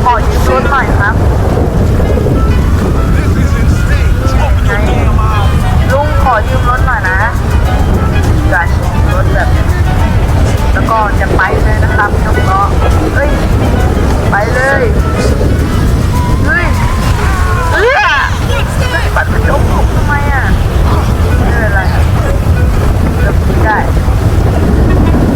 ขอยืมรถหน่อยครับลุงขอยืมรถหน่อยนะอยากยืมรถแบบแล้วก็จะไปเลยนะครับน้องเนาะเฮ้ย ไปเลยเฮ้ยเออยปัดมันล้มลงทำไมอะไม่เป็นไรเดี๋ยวได้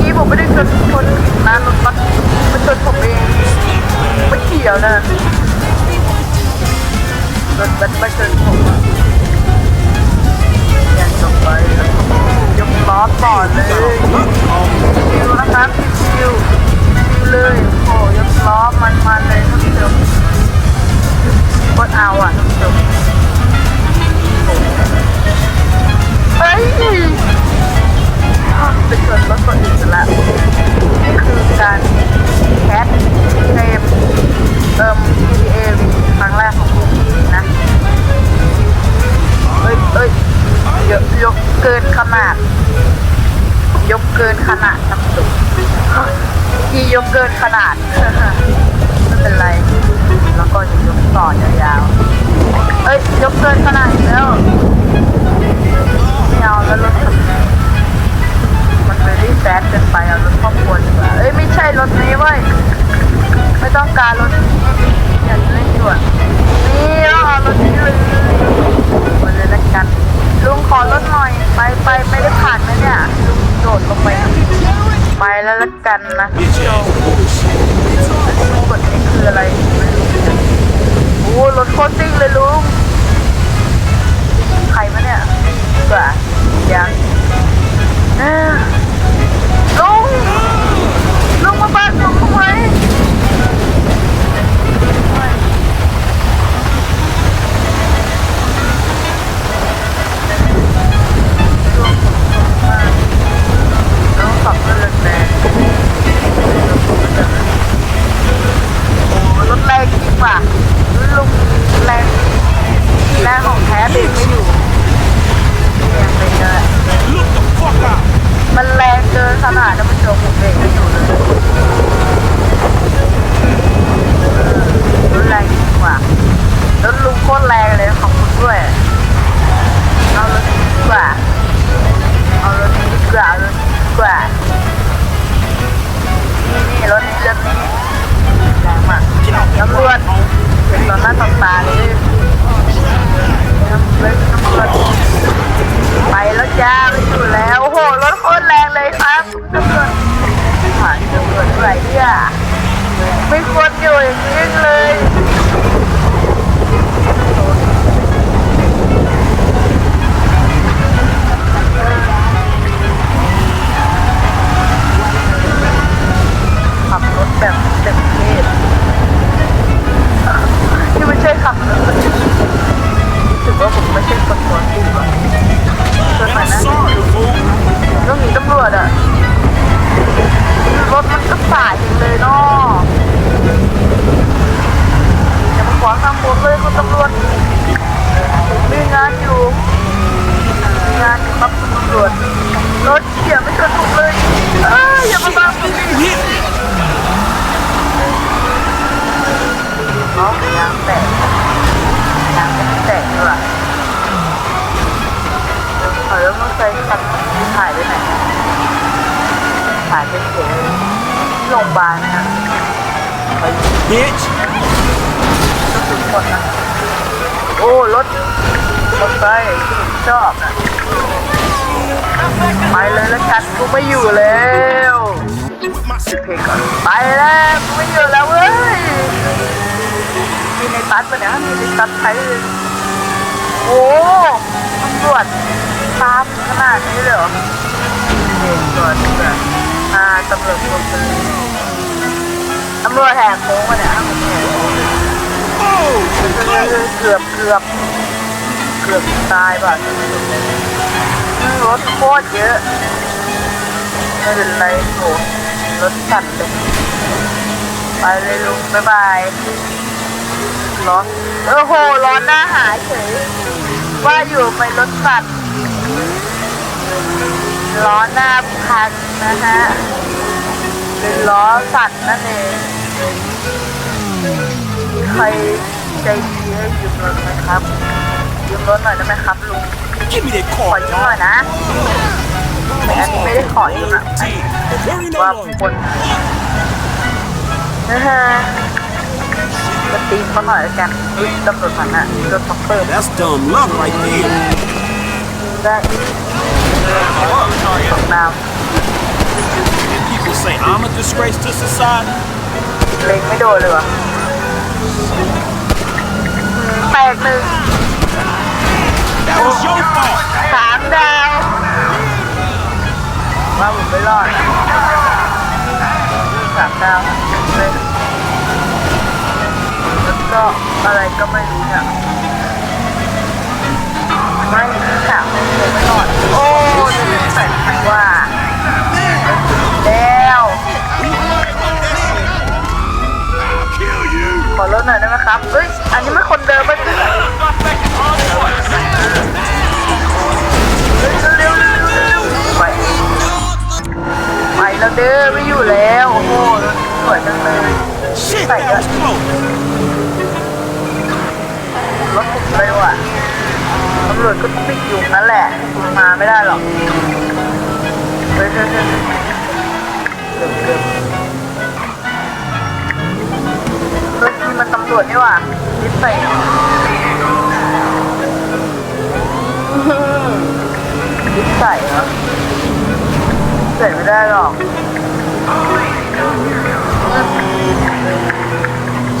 ที่ผมไม่ได้ชนชนน้ารถ is งโรงพยาบาลนะครับไปบีชก็ถึงหนะโอ้รถรถไฟชอบไปเลยแล้วกันกูไม่อยู่แล้วสิเพก่อนไปแล้วกูไม่อยู่แล้วเว้ยมีในตัดปะเนี่ยมีในตัดใช้โอ้ตำรวจตามขนาดนี้เลยเหรอตำรวจ ตำรวจตำรวจแหกโค้งมาเนี่ยเกือบเกือบเกือบตายป่ะรถโคตรเยอะไม่เป็นไรโหรถสั่นเลยไปเลยลุงบ๊ายบายร้อนเออโหร้อนหน้าหายเฉยว่าอยู่ไปรถสั่นร้อนหน้าพังนะฮะ เป็นล้อสัตว์นั่นเองมีใครใจดีให้ยืมรถไหมครับยืมรถหน่อยได้ไหมครับลุง Give me that ขอ car, ยืมหน่อย dog. นะแต่อันนี้ไม่ได้ขอยืมอะอัน Team. Worry นี้ no ว่า longer. คนนะฮะจะตีเขาหน่อยแล้วกันตำรวจผ่านอะรถท็อปเปอร์ That's dumb luck right there. ได้ตกน้ำ People say I'm a disgrace to society. ำเล็งไม่โดนเลยวะแตกหนึ่ง That was your fault. สามดาวว่าผมไม่รอดสามดาวเลยแล้วก็อะไรก็ไม่รู้เนี่ยไม่สามผมไม่รอด โอ้จะเป็น ขอรถหน่อยได้ไหมครับเฮ้ย อันนี้ไม่คนเดิมไม่ใช่เหรอเฮ้ยเร็วเร็วเร็วเร็วไปไปแล้วเด้อไม่อยู่แล้ว โอ้โหรถสวยจังเลย Shit, that was close. รถติดเลยว่ะตำรวจก็ติดอยู่นั่นแหละมาไม่ได้หรอกเฮ้ยเฮ้ยเฮ้ยเกือบเกือบ มันตำรวจนี่ว่านิสัยนิสัยเหรอใส่ไม่ได้หรอก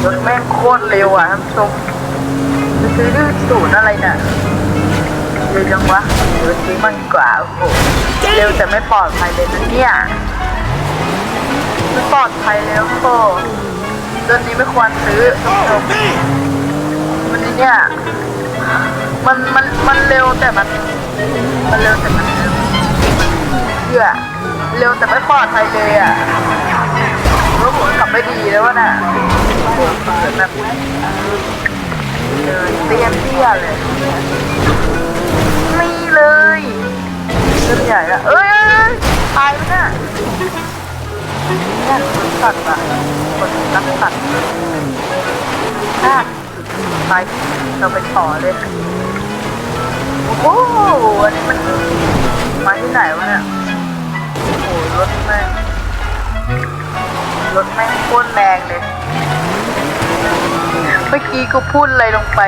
รถแม่งโคตรเร็วอะท่านผู้ชมจะซื้อดื้อศูนย์อะไรเนี่ยเร็วจังวะเดี๋ยวซื้อมันกว่าโอ้โหเร็วแต่ไม่ปลอดภัยเลยนะเนี่ยไม่ปลอดภัยเลยโอ้ โหเรื่องนี้ไม่ควรซื้อท่านผู้ชม Man, มันเนี่ย มันมันมันเร็วแต่มัน มันเร็วแต่มันเชื่อเร็วแต่ไม่ปลอดภัยเลยอะรถผมขับไม่ดีแล้ววะน่ะแบบเดินเตี้ยเตี้ยเลยมีเลยเรื่องใหญ่อะเอ้ยเอ้ยเอ้ยตายไปเนี่ย เนี่ยคนสัตว์อะคนรักสัตว์น่าไปเราไปต่อเลย โอ้โห อันนี้มันมาที่ไหนวะเนี่ย โอ้โหรถแม่งรถแม่งโคตรแรงเลย เมื่อกี้กูพูดอะไรลงไป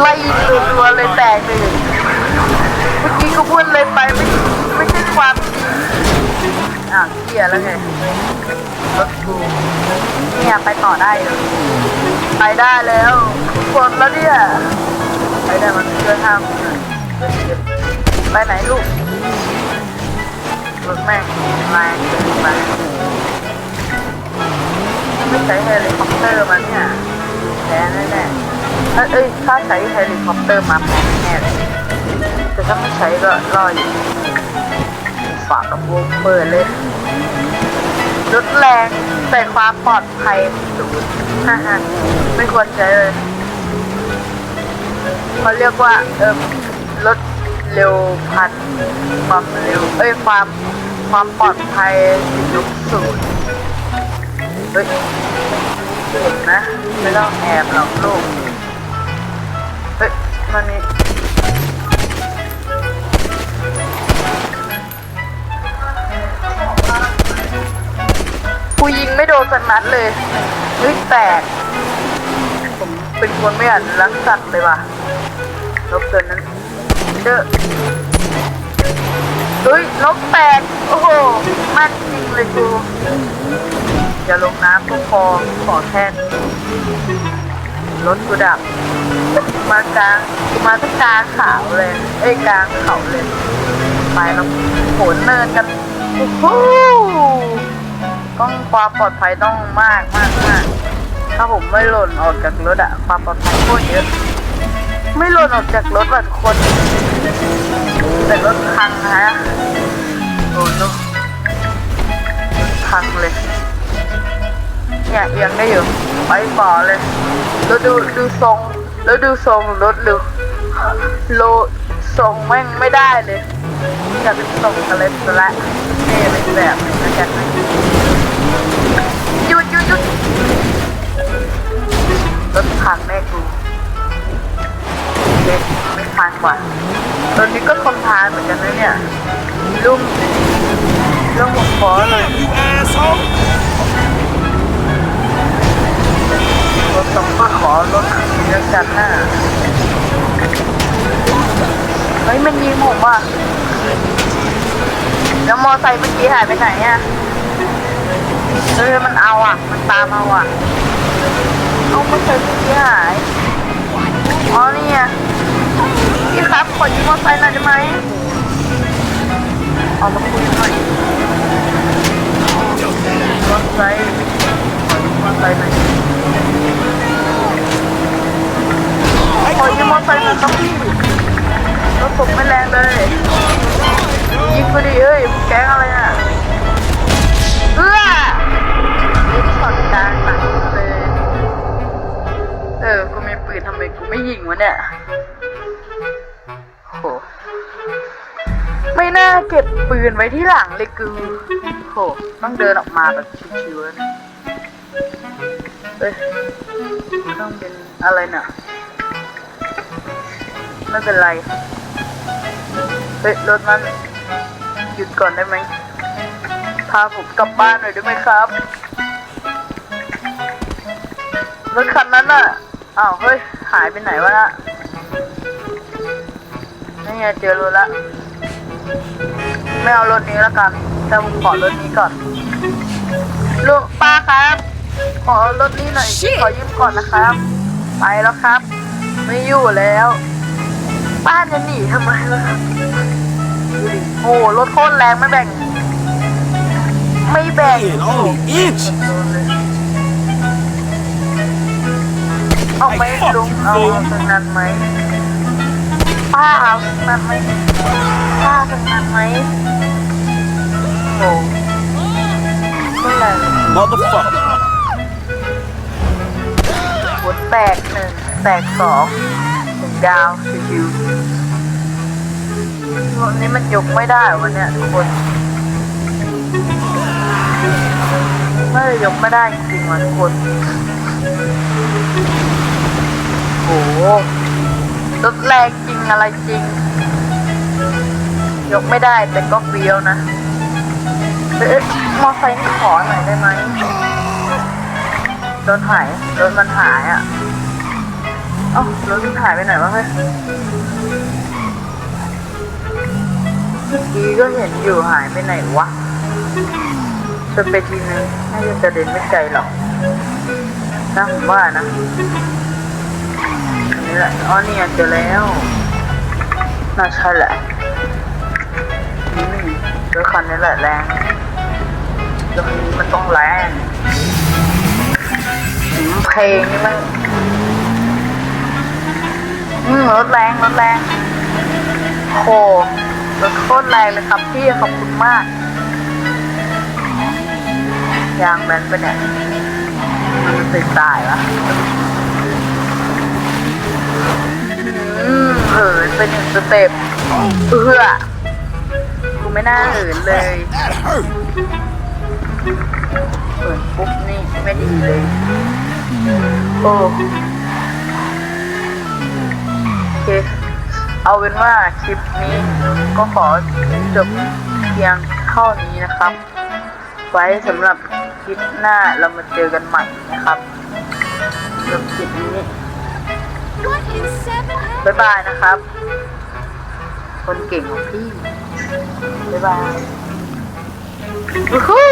ไล่รัวเลยแตกเลยเมื่อกี้กูพูดอะไรไปไม่ไม่ อ่าวเกียแล้วไงรถกูเนี่ยไปต่อได้เลยไปได้แล้วกดแล้วเนี่ยไปได้มันเพื่อห้ามไปไหนลูกรถแม่งแรงเกินไปไม่ใช้เฮลิคอปเตอร์มาเนี่ยแพ้แน่ๆถ้าเอ้ยถ้าใช้เฮลิคอปเตอร์มาแพ้แน่เลยแต่ถ้าไม่ใช้ก็รออยู่ ฝากกับวงเปิดเลยรถแรงแต่ความปลอดภัยสูงฮ่าฮ่าไม่ควรใช้เลยเขาเรียกว่า เออรถเร็วพันความเร็ว เอ้ยความความปลอดภัยยุคสูงเฮ้ยเห็นนะ ไม่ต้องแอบหรอกลูกเฮ้ยมันนี่ กูยิงไม่โดนสักนัดเลยเฮ้ยแตก ผมเป็นคนไม่อ่านรักสัตว์เลยว่ะนกตัวนั้นเด้อเฮ้ยนกแตก โอ้โห มันจริงเลยกูอย่าลงน้ำก็พอขอแค่นี้รถกูดับ มากลางกูมาที่กลางขาวเลย เอ้ยกลางเขาเลย ไปแล้วโหนเนินกันโอ้โห ต้องความปลอดภัยต้องมากมากมากถ้าผมไม่หล่นออกจากรถอะความปลอดภัยโคตรเยอะ ไม่หล่นออกจากรถว่ะทุกคน แต่รถพังนะฮะโอ้โหรถพังเลยเนี่ยเอียงได้อยู่ไปต่อเลยแล้วดูดูทรงแล้วดูทรงรถดูโลทรงแม่งไม่ได้เลยอยากเป็นทรงอะไรสละเท่เลยแบบนึงแล้นะหยุ มันยิงผมว่ะ แล้วมอไซค์เมื่อกี้หายไปไหนอะเฮ้ยมันเอาอะ มันตามเอาอะเอามอไซค์เมื่อกี้หายอ๋อนี่ไงพี่ครับขอยืมมอไซค์หน่อยได้ไหมเอามาคุยหน่อยมอไซค์ขอยืมมอไซค์หน่อยขอยืมมอเตอร์ไซค์หน่อยครับพี่ รถผมไม่แรงเลย ยิงไปดิเอ้ยแก๊งอะไรอะเอื้อยิงช็อตกลางหลังเลย เออ กูมีปืนทำไมกูไม่ยิงวะเนี่ยโหไม่น่าเก็บปืนไว้ที่หลังเลยกูโหต้องเดินออกมาแบบชิวๆแล้วเนี่ยเอ้ยต้องเป็นอะไรน่ะไม่เป็นไร เฮ้ยรถมันหยุดก่อนได้ไหมพาผมกลับบ้านหน่อยได้ไหมครับ รถคันนั้นน่ะอ้าวเฮ้ยหายไปไหนวะน่ะนี่ไงเจอรถละไม่เอารถนี้แล้วกัน แต่ผมขอรถนี้ก่อนลูกป้าครับ ขอรถนี้หน่อยขอยืมก่อนนะครับ ไปแล้วครับ ไม่อยู่แล้ว ป้าจะหนีทำไมล่ะครับดูดิโอ้โหรถโคตรแรงไม่แบ่ง ไม่แบ่ง An only inch! เอาไหมลุงเอาตรงนั้นไหมป้าเอาตรงนั้นไหมป้าตรงนั้นไหมโอ้เมื่อไหร่ Motherfucker! หัวแตกหนึ่งแตกสองหนึ่ง ดาวชิวๆวันนี้มันยกไม่ได้วันเนี้ยทุกคนไม่ได้ยกไม่ได้จริงๆว่ะทุกคนโอ้โหรถแรงจริงอะไรจริง ยกไม่ได้แต่ก็เฟี้ยวนะเอ๊ะมอไซค์ขอหน่อยได้ไหมรถหายรถมันหายอะ เอ้ารถมันหายไปไหนวะเฮ้ยเมื่อกี้ก็เห็นอยู่หายไปไหนวะชนไปทีนึงน่าจะกระเด็นไม่ไกลหรอกน่าผมว่านะนนี้แหละอ๋อเนี่ยเจอแล้วน่าใช่แหละอืมรถคันนี้แหละแรงรถคันนี้มันต้องแรงเพลงนี่มัน ถแรงรถแรงโหรถโคตรแรงเลยครับพี่ขอบคุณมากยางแบนไปเนี่ยมันติดตายวะอืมเหินเป็นหนึ่งสเต็ปเอื้อกูไม่น่าเหินเลยเหินปุ๊บนี่ไม่ดีเลยโอ้ เค เอาเป็นว่าคลิปนี้ก็ขอจบเพียงเท่านี้นะครับ ไว้สำหรับคลิปหน้าเรามาเจอกันใหม่นะครับสำหรับคลิปนี้บ๊ายบายนะครับ คนเก่งของพี่ บ๊ายบายวู้ฮู้